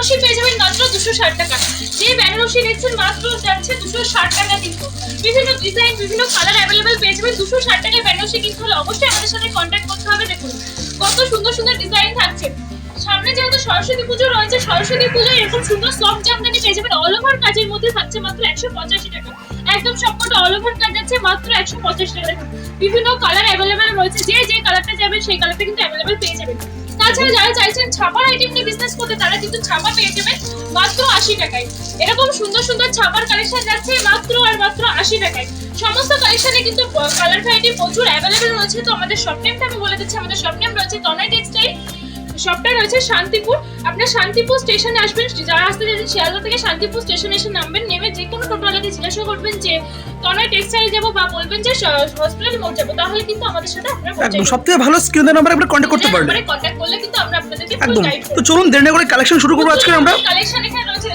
বেনারসি পেয়ে যাবেন মাত্র দুশো ষাট টাকা। যে বেনারসি দেখছেন মাত্র যাচ্ছে দুশো ষাট টাকা কিন্তু। বিভিন্ন ডিজাইন বিভিন্ন কালার অ্যাভেলেবেল পেয়ে যাবেন দুশো ষাট টাকায় বেনারসি কিনতে হলে অবশ্যই আমাদের সাথে কন্ট্যাক্ট করতে হবে। দেখুন, কত সুন্দর সুন্দর ডিজাইন থাকছে। সামনে যেহেতু সরস্বতী পুজো রয়েছে, সরস্বতী পুজো এরকম সুন্দর সফট জামদানি পেয়ে যাবেন। অল ওভার কাজের মধ্যে থাকছে মাত্র একশো পঁচাশি টাকা। একদম সবকটা অল ওভার কাজ আছে, মাত্র একশো পঁচাশি টাকা। বিভিন্ন কালার অ্যাভেলেবেল রয়েছে। যে যে কালারটা যাবেন সেই কালারটা কিন্তু অ্যাভেলেবেল পেয়ে যাবেন। তাছাড়া যারা চাইছেন ছাপার আইটেম নিয়ে বিজনেস করতে, তারা কিন্তু ছাপা পেয়ে যাবেন মাত্র আশি টাকায়। এরকম সুন্দর সুন্দর ছাপার কালেকশন যাচ্ছে মাত্র আর মাত্র আশি টাকায়। সমস্ত কালেকশনে কিন্তু কালার ভ্যারাইটি প্রচুর অ্যাভেলেবেল রয়েছে। তো আমাদের শপ নেমটা আমি বলে দিচ্ছি, আমাদের শপ নেম রয়েছে তনয় টেক্সটাইল শপটা রয়েছে শান্তিপুর। আপনার শান্তিপুর স্টেশনে আসবেন যারা আসতে চাইছেন শিয়ালদা থেকে শান্তিপুর স্টেশনে এসে নামবেন নেমে যে কোনো টোটোওয়ালাকে জিজ্ঞাসা করবেন যে তনয় টেক্সটাইল যাব বা বলবেন যে হসপিটাল মোড় যাব তাহলে কিন্তু আমাদের সাথে আপনারা একদম সব থেকে ভালো স্ক্রিনের নাম্বার আপনারা কন্ট্যাক্ট করতে পারবেন। কন্ট্যাক্ট করলে কিন্তু আমরা আপনাদেরকে একদম তো চলুন দেরি না করে কালেকশন শুরু করব আজকে আমরা। কালেকশন এখানে রয়েছে।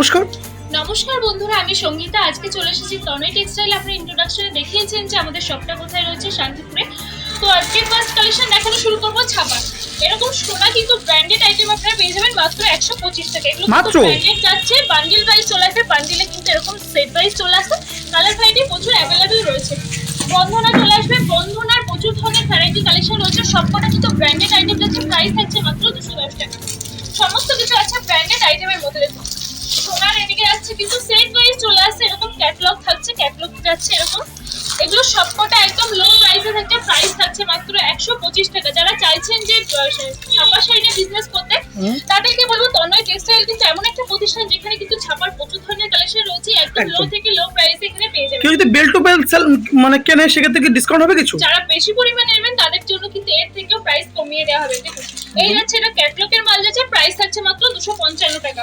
নমস্কার। নমস্কার বন্ধুরা আমি সঙ্গীতা। আজকে চলে এসেছি তনয় টেক্সটাইল। আপনি ইন্ট্রোডাকশনে দেখিয়েছেন যে আমাদের শপটা কোথায় রয়েছে শান্তিপুরে। তো আজকে ফার্স্ট কালেকশন দেখানো শুরু করব ছাপা এরকম সোনা কিন্তু ব্র্যান্ডেড আইটেম আপনারা পেয়ে যাবেন মাত্র একশো পঁচিশ টাকা। এগুলো মাত্র? ব্র্যান্ডেড যাচ্ছে বান্ডিল ওয়াইজ চলে আসে বান্ডিলে কিন্তু এরকম সেট ওয়াইজ চলে আসে কালার ভ্যারাইটি প্রচুর অ্যাভেলেবেল রয়েছে। বন্ধনা চলে আসবে বন্ধনার প্রচুর ধরনের ভ্যারাইটি কালেকশন রয়েছে। সবকটা কিন্তু ব্র্যান্ডেড আইটেম যাচ্ছে প্রাইস থাকছে মাত্র দুশো দশ টাকা। সমস্ত কিছু আছে ব্র্যান্ডেড আইটেমের মধ্যে দেখুন। এদিকে যাচ্ছে কিন্তু সেট ওয়াইজ চলে আসছে এরকম ক্যাটলগ থাকছে ক্যাটলগ যাচ্ছে এরকম। এগুলো সবকটা একদম লো প্রাইসে থাকছে প্রাইস থাকছে মাত্র একশো পঁচিশ টাকা। যারা চাইছেন যে ছাপা শাড়িতে বিজনেস করতে তাদেরকে বলব তন্ময় টেক্সটাইল কিন্তু এমন একটা প্রতিষ্ঠান যেখানে কিন্তু ছাপার প্রচুর ধরনের কালেকশন রয়েছে একদম লো থেকে লো প্রাইসে এখানে পেয়ে যাবেন। কেউ যদি বেল টু বেল সেল মানে কেনে সেক্ষেত্রে কি ডিসকাউন্ট হবে কিছু? যারা বেশি পরিমাণে নেবেন তাদের জন্য কিন্তু এর থেকেও প্রাইস কমিয়ে দেওয়া হবে দেখুন। এই যাচ্ছে এটা ক্যাটলগের মাল যাচ্ছে প্রাইস থাকছে মাত্র দুশো পঞ্চান্ন টাকা।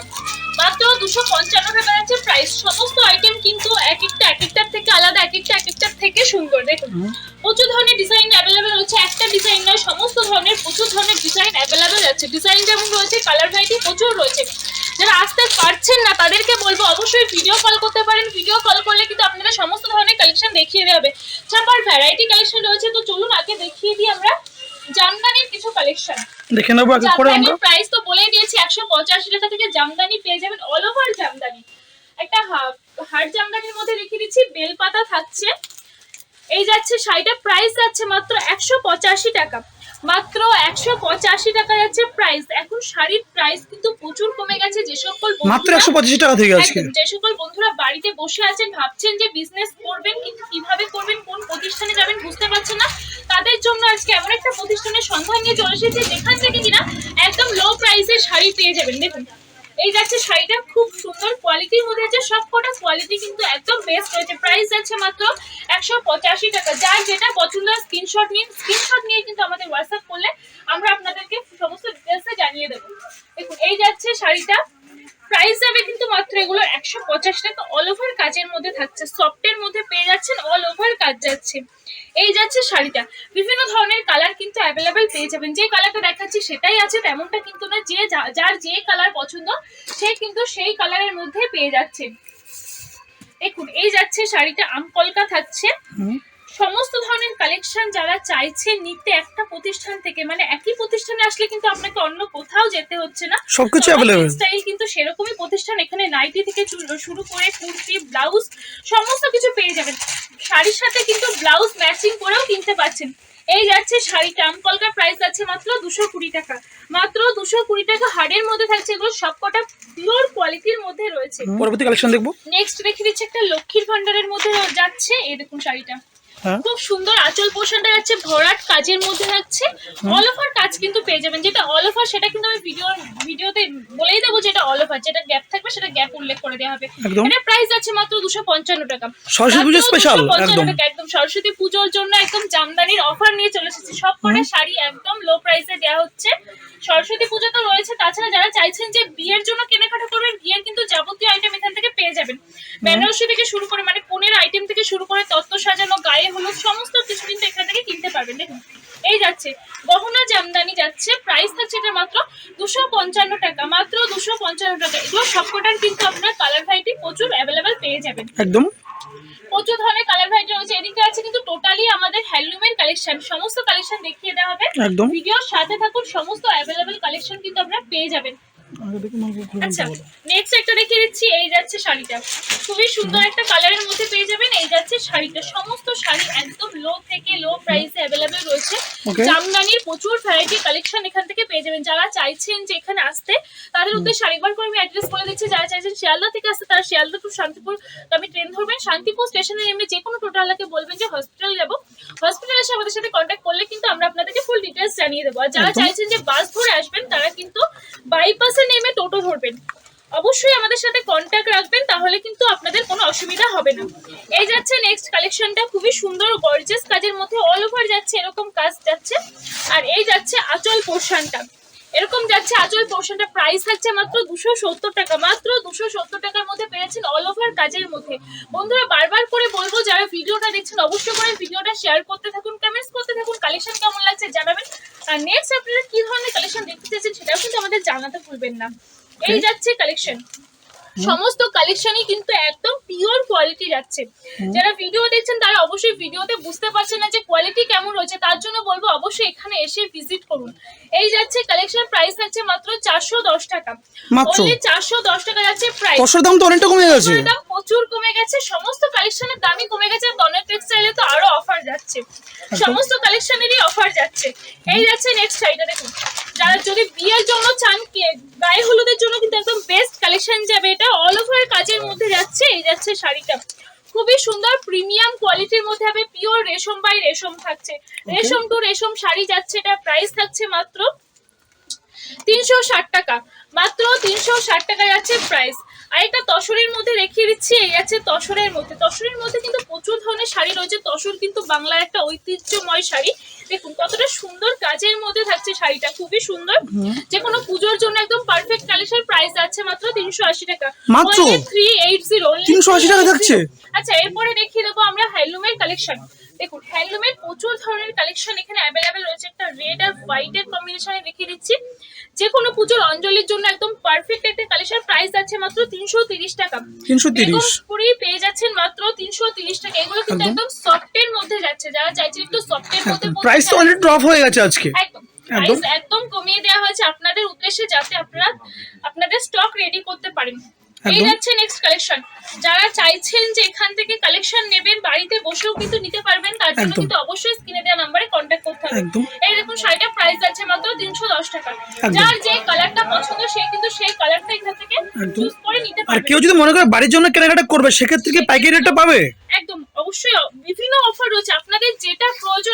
মাত্র দুশো পঞ্চান্ন টাকা যাচ্ছে প্রাইস সমস্ত আইটেম কিন্তু এক একটা এক একটার থেকে আলাদা এক একটা এক একটার থেকে সুন্দর দেখুন প্রচুর ধরনের ডিজাইন অ্যাভেলেবেল রয়েছে। একটা ডিজাইন নয় সমস্ত ধরনের প্রচুর ধরনের ডিজাইন অ্যাভেলেবেল আছে। ডিজাইন যেমন রয়েছে কালার ভ্যারাইটি প্রচুর রয়েছে। যারা আসতে পারছেন না তাদেরকে বলব অবশ্যই ভিডিও কল করতে পারেন। ভিডিও কল করলে কিন্তু আপনারা সমস্ত ধরনের কালেকশন দেখিয়ে দেবে ছাপার ভ্যারাইটি কালেকশন রয়েছে তো চলুন আগে দেখিয়ে দিই আমরা জামদানির কিছু কালেকশন দেখে নেব আগে করে আমরা। প্রাইস তো বলেই দিয়েছি একশো পঁচাশি টাকা থেকে জামদানি পেয়ে যাবেন অল ওভার জামদানি। একটা হার্ড জামদানির মধ্যে রেখে দিচ্ছি বেলপাতা থাকছে। এই যাচ্ছে শাড়িটা প্রাইস যাচ্ছে মাত্র একশো পঁচাশি টাকা। মাত্র একশো পঁচাশি টাকা যাচ্ছে প্রাইস এখন শাড়ির প্রাইস কিন্তু প্রচুর কমে গেছে যে সকল মাত্র বন্ধুরা- একশো পঁচিশ টাকা থেকে আজকে। যে সকল বন্ধুরা বাড়িতে বসে আছেন ভাবছেন যে বিজনেস করবেন কিন্তু কীভাবে করবেন কোন প্রতিষ্ঠানে যাবেন বুঝতে পারছেন না। তাদের জন্য আজকে এমন একটা প্রতিষ্ঠানের সন্ধান নিয়ে চলে এসেছে যেখান থেকে কিনা একদম লো প্রাইসে শাড়ি পেয়ে যাবেন। দেখুন এই যাচ্ছে শাড়িটা খুব সুন্দর কোয়ালিটির মধ্যে আছে সব কটা কোয়ালিটি কিন্তু একদম বেস্ট রয়েছে। প্রাইস যাচ্ছে মাত্র একশো পঁচাশি টাকা। যার যেটা পছন্দ স্ক্রিনশট নিন। স্ক্রিনশট নিয়ে কিন্তু আমাদের হোয়াটসঅ্যাপ করলে আমরা আপনাদেরকে সমস্ত ডিটেলসে জানিয়ে দেবো। দেখুন, এই যাচ্ছে শাড়িটা। প্রাইস যাবে কিন্তু মাত্র এগুলো একশো পঞ্চাশ টাকা অল ওভার কাজের মধ্যে থাকছে। সফটের মধ্যে পেয়ে যাচ্ছেন অল ওভার কাজ যাচ্ছে। এই যাচ্ছে শাড়িটা। বিভিন্ন ধরনের কালার কিন্তু অ্যাভেলেবেল পেয়ে যাবেন। যে কালারটা দেখাচ্ছি সেটাই আছে, তেমনটা কিন্তু না। যে যার যে কালার পছন্দ, সে কিন্তু সেই কালারের মধ্যে পেয়ে যাচ্ছে। দেখুন, এই যাচ্ছে শাড়িটা। আমকলকা থাকছে। হুম। সমস্ত ধরনের কালেকশন যারা চাইছে নিতে একটা প্রতিষ্ঠান থেকে মানে একই প্রতিষ্ঠানে আসলে কিন্তু আপনাকে অন্য কোথাও যেতে হচ্ছে না। সবকিছু অ্যাভেলেবেল স্টাইল কিন্তু সেরকমই প্রতিষ্ঠান এখানে নাইটি থেকে শুরু করে কুর্তি ব্লাউজ সমস্ত কিছু পেয়ে যাবেন। শাড়ির সাথে কিন্তু ব্লাউজ ম্যাচিং করেও কিনতে পাচ্ছেন এই যাচ্ছে শাড়িটা। আমকলকার প্রাইস যাচ্ছে মাত্র দুশো কুড়ি টাকা। মাত্র দুশো কুড়ি টাকা হার্ডের মধ্যে থাকছে এগুলো সবকটা পিওর কোয়ালিটির মধ্যে রয়েছে। পরবর্তী কালেকশন দেখব। নেক্সট রেখে দিচ্ছে একটা লক্ষ্মীর ভান্ডারের মধ্যে যাচ্ছে। এই দেখুন শাড়িটা। খুব সুন্দর আঁচল পোর্শনটা যাচ্ছে ভরাট কাজের মধ্যে থাকছে অল ওভার কাজ কিন্তু পেয়ে যাবেন। যেটা অল ওভার সেটা কিন্তু আমি ভিডিও ভিডিওতে বলেই দেবো যেটা অল ওভার যেটা গ্যাপ থাকবে সেটা গ্যাপ উল্লেখ করে দেওয়া হবে। এটা প্রাইস যাচ্ছে মাত্র দুশো পঞ্চান্ন টাকা। সরস্বতী পুজো স্পেশাল একদম। একদম। সরস্বতী পুজোর জন্য একদম জামদানির অফার নিয়ে চলে এসেছি। সব করে শাড়ি একদম লো প্রাইসে দেওয়া হচ্ছে। সরস্বতী পুজো তো রয়েছে। তাছাড়া যারা চাইছেন যে বিয়ের জন্য কেনাকাটা করবেন বিয়ের কিন্তু যাবতীয় আইটেম এখান থেকে পেয়ে যাবেন। বেনারসি থেকে শুরু করে মানে কোনের আইটেম থেকে শুরু করে তত্ত্ব সাজানো গায়ে হলুদ সমস্ত কিছু কিন্তু এখান থেকে কিনতে পারবেন দেখুন। এই যাচ্ছে গহনা জামদানি যাচ্ছে প্রাইস থাকছে এটা মাত্র দুশো পঞ্চান্ন টাকা মাত্র দুশো পঞ্চান্ন টাকা। এগুলো সবকটার কিন্তু আপনার কালার ভাইটি প্রচুর অ্যাভেলেবেল পেয়ে যাবেন। একদম। প্রচুর ধরনের কালার ভ্যারাইটি রয়েছে এদিকে আছে কিন্তু টোটালি আমাদের হ্যান্ডলুমের কালেকশন সমস্ত কালেকশন দেখিয়ে দেওয়া হবে। ভিডিওর সাথে থাকুন সমস্ত অ্যাভেলেবেল কালেকশন কিন্তু আপনারা পেয়ে যাবেন। আচ্ছা নেক্সট একটা দিচ্ছি এই যাচ্ছে শাড়িটা। খুবই সুন্দর একটা কালারের মধ্যে পেয়ে যাবেন এই যাচ্ছে শাড়িটা। সমস্ত শাড়ি একদম লো থেকে লো প্রাইসে অ্যাভেলেবেল রয়েছে। জামদানির প্রচুর ভ্যারাইটি কালেকশন এখান থেকে পেয়ে যাবেন। যারা চাইছেন যে এখানে আসতে তাদের উদ্দেশ্যে আরেকবার করে আমি অ্যাড্রেস বলে দিচ্ছি। যারা চাইছেন শিয়ালদা থেকে আসতে তারা শিয়ালদা টু শান্তিপুর আমি ট্রেন ধরবেন। শান্তিপুর স্টেশনে নেমে যে কোনো টোটালাকে বলবেন যে হসপিটাল যাব। হসপিটাল এসে আমাদের সাথে কন্ট্যাক্ট করলে কিন্তু আমরা আপনাদেরকে ফুল ডিটেলস জানিয়ে দেবো। আর যারা চাইছেন যে বাস ধরে আসবেন তারা কিন্তু বাইপাসে নেমে টোটো ধরবেন। অবশ্যই আমাদের সাথে কন্ট্যাক্ট রাখবেন তাহলে কিন্তু আপনাদের কোনো অসুবিধা হবে না। এই যাচ্ছে নেক্সট কালেকশনটা খুবই সুন্দর গর্জেস কাজের মধ্যে অল ওভার যাচ্ছে এরকম কাজ যাচ্ছে। আর এই যাচ্ছে আচল পোর্শনটা এরকম যাচ্ছে আঁচল পোর্শনটা প্রাইস থাকছে মাত্র দুশো সত্তর টাকা মাত্র দুশো সত্তর টাকার মধ্যে পেয়েছেন অল ওভার কাজের মধ্যে। বন্ধুরা বারবার করে বলব যারা ভিডিওটা দেখছেন অবশ্যই করে ভিডিওটা শেয়ার করতে থাকুন কমেন্টস করতে থাকুন কালেকশন কেমন লাগছে জানাবেন। আর নেক্সট আপনারা কি ধরনের কালেকশন দেখতে চাইছেন সেটাও কিন্তু আমাদের জানাতে ভুলবেন না। এই যাচ্ছে কালেকশন সমস্ত কালেকশনই কিন্তু একদম পিওর কোয়ালিটি যাচ্ছে যারা ভিডিও দেখছেন তারা অবশ্যই ভিডিওতে বুঝতে পারছেন না যে কোয়ালিটি কেমন রয়েছে। তার জন্য বলব অবশ্যই এখানে এসে ভিজিট করুন। এই যাচ্ছে কালেকশন প্রাইস থাকছে মাত্র চারশো দশ টাকা। মাত্র? চারশো দশ টাকা যাচ্ছে প্রাইস দাম তো অনেকটা কমে গেছে। দাম প্রচুর কমে গেছে। সমস্ত কালেকশনের দামই কমে গেছে। দনের টেক্সটাইলে তো আরও অফার যাচ্ছে। সমস্ত কালেকশনেরই অফার যাচ্ছে। এই যাচ্ছে নেক্সট শাড়িটা দেখুন। যারা যদি বিয়ের জন্য চান কে- গায়ে হলুদের জন্য কিন্তু একদম বেস্ট কালেকশন যাবে এটা অল ওভার কাজের মধ্যে যাচ্ছে এই যাচ্ছে শাড়িটা। খুবই সুন্দর প্রিমিয়াম কোয়ালিটির মধ্যে হবে পিওর রেশম বাই রেশম থাকছে। রেশম টু রেশম শাড়ি যাচ্ছে এটা প্রাইস থাকছে মাত্র তিনশো ষাট টাকা। মাত্র তিনশো ষাট টাকা যাচ্ছে প্রাইস আর একটা তসরের মধ্যে রেখে দিচ্ছি এই আছে তসরের মধ্যে। তসরের মধ্যে কিন্তু প্রচুর ধরনের শাড়ি রয়েছে। তসর কিন্তু বাংলার একটা ঐতিহ্যময় শাড়ি। দেখুন কতটা সুন্দর কাজের মধ্যে থাকছে শাড়িটা খুবই সুন্দর। যে কোনো পুজোর জন্য একদম পারফেক্ট কালেকশন প্রাইস যাচ্ছে মাত্র তিনশো আশি টাকা। মাত্র? থ্রি এইট জিরো 380 টাকা থাকছে? আচ্ছা এরপরে দেখিয়ে দেবো আমরা হ্যান্ডলুমের কালেকশন দেখুন হ্যান্ডলুমের প্রচুর ধরনের কালেকশন এখানে অ্যাভেলেবেল রয়েছে। একটা রেড আর হোয়াইট হোয়াইটের কম্বিনেশনে দেখিয়ে দিচ্ছি। যে কোনো পুজোর অঞ্জলির জন্য একদম পারফেক্ট একটা কালেকশন প্রাইস আছে মাত্র তিনশো তিরিশ টাকা। 330 তিরিশ। পুরি পেয়ে যাচ্ছেন মাত্র তিনশো তিরিশ টাকা। এগুলো কিন্তু একদম। সফটের মধ্যে যাচ্ছে। যারা চাইছেন একটু সফটের মধ্যে প্রাইস তো অনেক ড্রপ হয়ে গেছে আজকে। একদম। একদম। কমিয়ে দেওয়া হয়েছে আপনাদের উদ্দেশ্যে যাতে আপনারা আপনাদের স্টক রেডি করতে পারেন। এই যাচ্ছে নেক্সট কালেকশন যারা চাইছেন যে এখান থেকে কালেকশন নেবেন বাড়িতে বসেও কিন্তু নিতে পারবেন। তার জন্য কিন্তু অবশ্যই স্ক্রিনে দেওয়া নাম্বারে কন্ট্যাক্ট করতে হবে। এই দেখুন শাড়িটার প্রাইস যাচ্ছে মাত্র তিনশো দশ টাকা। যার যে কালারটা পছন্দ সে কিন্তু সেই কালারটা এখান থেকে চুজ করে নিতে আর কেউ যদি মনে করে বাড়ির জন্য কেনাকাটা করবে সেক্ষেত্রে কি পাইকারি রেটটা পাবে? একদম। অবশ্যই বিভিন্ন অফার রয়েছে। আপনাদের যেটা প্রয়োজন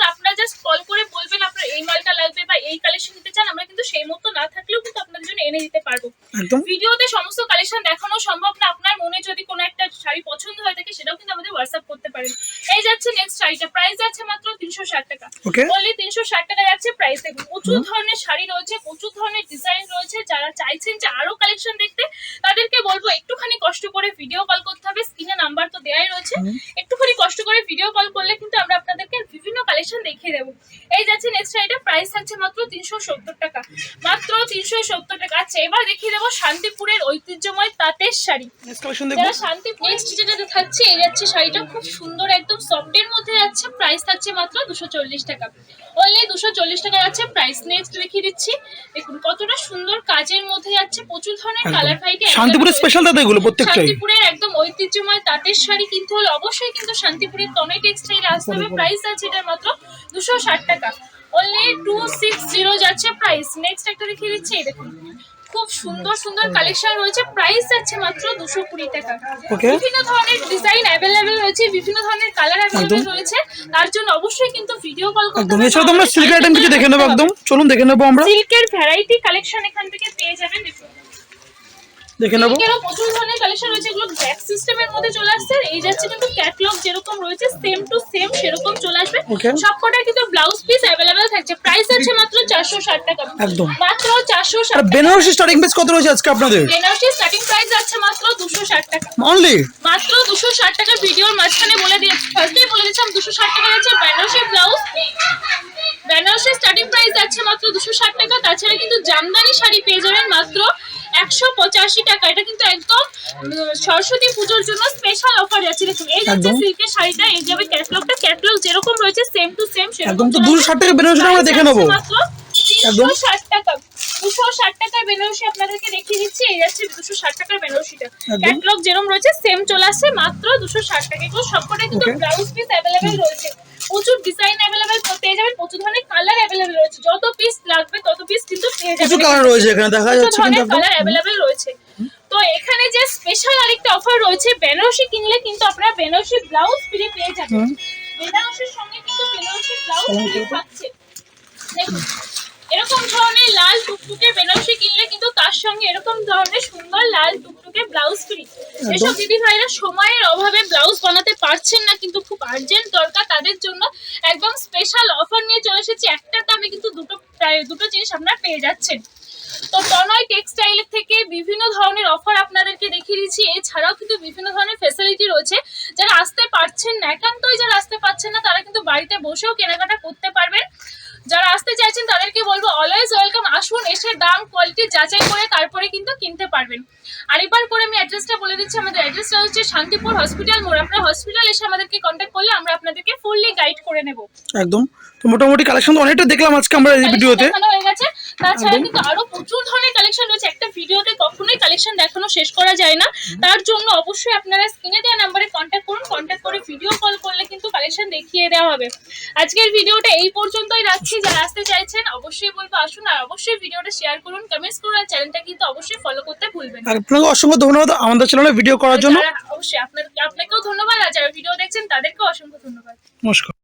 কষ্ট করে ভিডিও কল করতে হবে স্ক্রিনে নাম্বার তো দেয়াই রয়েছে। একটুখানি কষ্ট করে ভিডিও কল করলে কিন্তু আমরা আপনাদেরকে বিভিন্ন কালেকশন দেখিয়ে দেবো। এই যাচ্ছে নেক্সট শাড়িটা প্রাইস থাকছে মাত্র তিনশো সত্তর টাকা। মাত্র তিনশো সত্তর এবার দেখিয়ে দেবো শান্তিপুরের ঐতিহ্যময় তাঁতের শাড়ি। যারা শান্তি নেক্সট যেটা থাকছে এই যাচ্ছে শাড়িটা খুব সুন্দর একদম সফটের মধ্যে যাচ্ছে প্রাইস থাকছে মাত্র দুশো চল্লিশ টাকা। অনলি দুশো চল্লিশ টাকা যাচ্ছে প্রাইস নেক্সট দেখিয়ে দিচ্ছি। দেখুন কতটা সুন্দর কাজের মধ্যে যাচ্ছে প্রচুর ধরনের কালার ভ্যারাইটি শান্তিপুরের স্পেশাল দাদা এগুলো প্রত্যেকটাই। শান্তিপুরের একদম ঐতিহ্যময় তাঁতের শাড়ি কিনতে হলে অবশ্যই কিন্তু শান্তিপুরের তনয় টেক্সটাইল আসতে হবে। প্রাইস আছে এটার মাত্র দুশো ষাট টাকা। অনলি টু সিক্স জিরো যাচ্ছে প্রাইস নেক্সট একটা দেখিয়ে দিচ্ছি এই দেখুন। খুব সুন্দর সুন্দর কালেকশন রয়েছে। প্রাইস আছে মাত্র দুশো কুড়ি টাকা। বিভিন্ন ধরনের ডিজাইন অ্যাভেলেবেল রয়েছে বিভিন্ন ধরনের কালার অ্যাভেলেবেল রয়েছে। তার জন্য অবশ্যই কিন্তু ভিডিও কল করতে একদম। এছাড়া তো সিল্কের আইটেম কিছু দেখে নেব একদম। চলুন দেখে নেব আমরা। সিল্কের ভ্যারাইটি কালেকশন এখান থেকে পেয়ে যাবেন। দেখুন। দেখে নেব। সিল্কেরও প্রচুর ধরনের কালেকশন রয়েছে এগুলো ব্যাক সিস্টেমের মধ্যে চলে আসছে। এই যাচ্ছে কিন্তু ক্যাটলগ যেরকম রয়েছে সেম টু সেম সেরকম চলে আসবে. সবকটার কিন্তু ব্লাউজ পিস অ্যাভেলেবেল থাকছে। প্রাইস আছে মাত্র চারশো ষাট টাকা। একদম। মাত্র চারশো আর ষাট বেনারসি স্টার্টিং প্রাইস কত রয়েছে আজকে আপনাদের? বেনারসি স্টার্টিং প্রাইস আছে মাত্র দুশো ষাট টাকা। অনলি মাত্র দুশো ষাট টাকার ভিডিওর মাঝখানে বলে দিয়েছি। ফার্স্টেই বলে দুশো ষাট টাকা যাচ্ছে Banarasi blouse Banarasi starting price যাচ্ছে মাত্র দুশো ষাট টাকা তাছাড়া কিন্তু জামদানি শাড়ি পেয়ে যাবেন মাত্র একশো পঁচাশি টাকা। এটা কিন্তু একদম সরস্বতী পুজোর জন্য স্পেশাল অফার যাচ্ছে দেখুন এই যাচ্ছে সিল্কের শাড়িটা এই যাবে ক্যাটলগটা ক্যাটলগ যেরকম রয়েছে সেম টু সেম একদম তো দুশো ষাট টাকা বেনারসিটা আমরা দেখে নেব। মাত্র দুশো ষাট টাকা। দুশো ষাট টাকার বেনারসি আপনাদেরকে দেখিয়ে দিচ্ছি এই যাচ্ছে দুশো ষাট টাকার বেনারসিটা। ক্যাটলগ যেরকম রয়েছে সেম চলে আসছে মাত্র দুশো ষাট টাকা। এগুলো সবকটাই কিন্তু. ব্লাউজ পিস অ্যাভেলেবেল রয়েছে। প্রচুর ডিজাইন অ্যাভেলেবেল যাবেন প্রচুর ধরনের কালার অ্যাভেলেবেল রয়েছে। যত পিস লাগবে তত পিস কিন্তু পেয়ে কিছু যাবেন কালার রয়েছে এখানে দেখা যাচ্ছে কিন্তু কালার অ্যাভেলেবেল রয়েছে। তো এখানে যে স্পেশাল আরেকটা অফার রয়েছে বেনারসি কিনলে কিন্তু আপনারা বেনারসি ব্লাউজ ফ্রি পেয়ে যাবেন। বেনারসির সঙ্গে কিন্তু বেনারসি ব্লাউজ ফ্রি। থাকছে। দেখুন এরকম ধরনের লাল টুকটুকে বেনারসি কিনলে কিন্তু তার সঙ্গে এরকম ধরনের সুন্দর লাল টুকটুকে ব্লাউজ ফ্রি। এসব দিদি ভাইরা সময়ের অভাবে ব্লাউজ বানাতে পারছেন না কিন্তু খুব আর্জেন্ট দরকার তাদের জন্য। একদম স্পেশাল অফার নিয়ে চলে এসেছি। একটার দামে কিন্তু দুটো দুটো জিনিস আপনারা পেয়ে যাচ্ছেন। তো তনয় টেক্সটাইল থেকে বিভিন্ন ধরনের অফার আপনাদেরকে দেখিয়ে দিচ্ছি এছাড়াও কিন্তু বিভিন্ন ধরনের ফেসিলিটি রয়েছে। যারা আসতে পারছেন না একান্তই যারা আসতে পারছেন না তারা কিন্তু বাড়িতে বসেও কেনাকাটা করতে পারবেন। যারা আসতে চাইছেন, তাদেরকে বলব অলওয়েজ ওয়েলকাম আসুন, এসে দাম কোয়ালিটি যাচাই করে তারপরে কিন্তু কিনতে পারবেন। আরেকবার করে আমি অ্যাড্রেসটা বলে দিচ্ছি, আমাদের অ্যাড্রেসটা হচ্ছে শান্তিপুর হসপিটাল মোড় আপনারা হসপিটাল এসে আমাদেরকে কন্ট্যাক্ট করলে আমরা আপনাদেরকে ফুললি গাইড করে নেব। একদম। তো মোটামুটি কালেকশন তো অনেকটা দেখলাম আজকে আমরা এই ভিডিওতে। হয়ে তাছাড়া কিন্তু আরও প্রচুর ধরনের কালেকশন রয়েছে। একটা ভিডিওতে কখনোই কালেকশন দেখানো শেষ করা যায় না। তার জন্য অবশ্যই আপনারা স্ক্রিনে দেওয়া নাম্বারে কন্ট্যাক্ট করুন। কন্ট্যাক্ট করে ভিডিও কল করলে কিন্তু কালেকশন দেখিয়ে দেওয়া হবে। আজকের ভিডিওটা এই পর্যন্তই রাখছি। যারা আসতে চাইছেন অবশ্যই বলব আসুন। আর অবশ্যই ভিডিওটা শেয়ার করুন কমেন্টস করুন। আর চ্যানেলটা কিন্তু অবশ্যই ফলো করতে ভুলবেন না। আপনাকে অসংখ্য ধন্যবাদ আমাদের চ্যানেলে ভিডিও করার জন্য। অবশ্যই আপনার আপনাকেও ধন্যবাদ। আর যারা ভিডিও দেখছেন তাদেরকেও অসংখ্য ধন্যবাদ। নমস্কার।